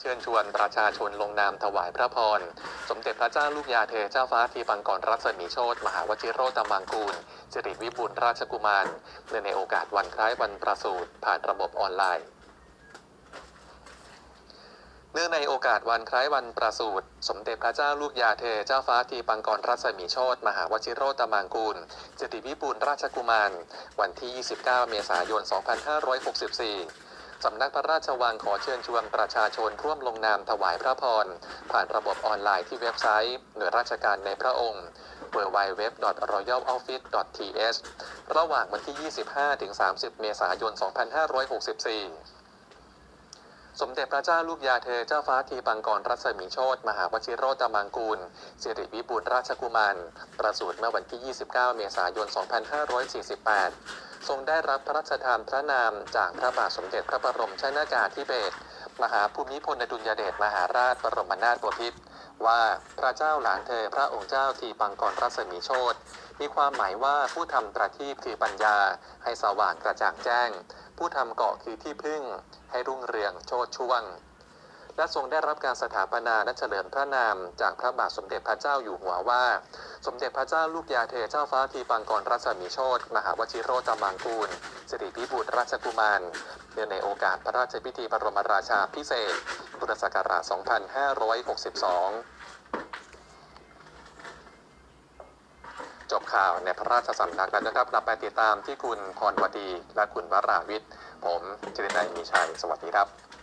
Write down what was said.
เชิญชวนประชาชนลงนามถวายพระพร สมเด็จพระเจ้าลูกยาเธอเจ้าฟ้าทีปังกรรัศมีโชตมหาวชิโรตมังกูลสิริวิบูลราชกุมารเนื่องในโอกาสวันคล้ายวันประสูติผ่านระบบออนไลน์ เนื่องในโอกาสวันคล้ายวันประสูติสมเด็จพระเจ้าลูกยาเธอเจ้าฟ้าทีปังกรรัศมีโชตมหาวชิโรตมังกูลสิริวิบูลราชกุมาร วันที่ 29 เมษายน 2564 สำนักพระราชวังขอเชิญชวนประชาชนร่วมลงนามถวายพระพร ผ่านระบบออนไลน์ที่เว็บไซต์ หน่วยราชการในพระองค์ www.royaloffice.th ระหว่างวันที่ 25-30 เมษายน 2564สมเด็จพระเจ้าลูกยาเธอเจ้าฟ้าทีปังกรรัศมีโชตมหาวชิโรตมังกูลสิริวิบูลราชกุมารประสูติเมื่อวันที่ 29 เมษายน 2548 ทรงได้รับพระราชทานพระนามจากพระบาทสมเด็จพระบรมชนากาธิเบศรมหาภูมิพลอดุลยเดชมหาราชบรมนาถบพิตรว่าพระเจ้าหลานเธอพระองค์เจ้าทีปังกรรัศมีโชตมีความหมายว่าผู้ทำประทีปคือปัญญา ให้สว่างกระจ่างแจ้ง ผู้ทำเกาะคือที่พึ่ง ให้รุ่งเรืองโชดช่วง และทรงได้รับการสถาปนาและเฉลิมพระนาม จากพระบาทสมเด็จพระเจ้าอยู่หัวว่า สมเด็จพระเจ้าลูกยาเธอเจ้าฟ้าทีปังกรรัศมีโชตมหาวชิโรตมังกูลสิริพิบูลย์ราชกุมารเนื่องในโอกาสพระราชพิธีบรมราชาพิเศษพุทธศักราช 2562 จบข่าวในพระราชสำนักแล้วนะครับกลับไปติดตามที่คุณพรวดีและคุณวราวิทย์ ผมจิรินัยมีชัย สวัสดีครับ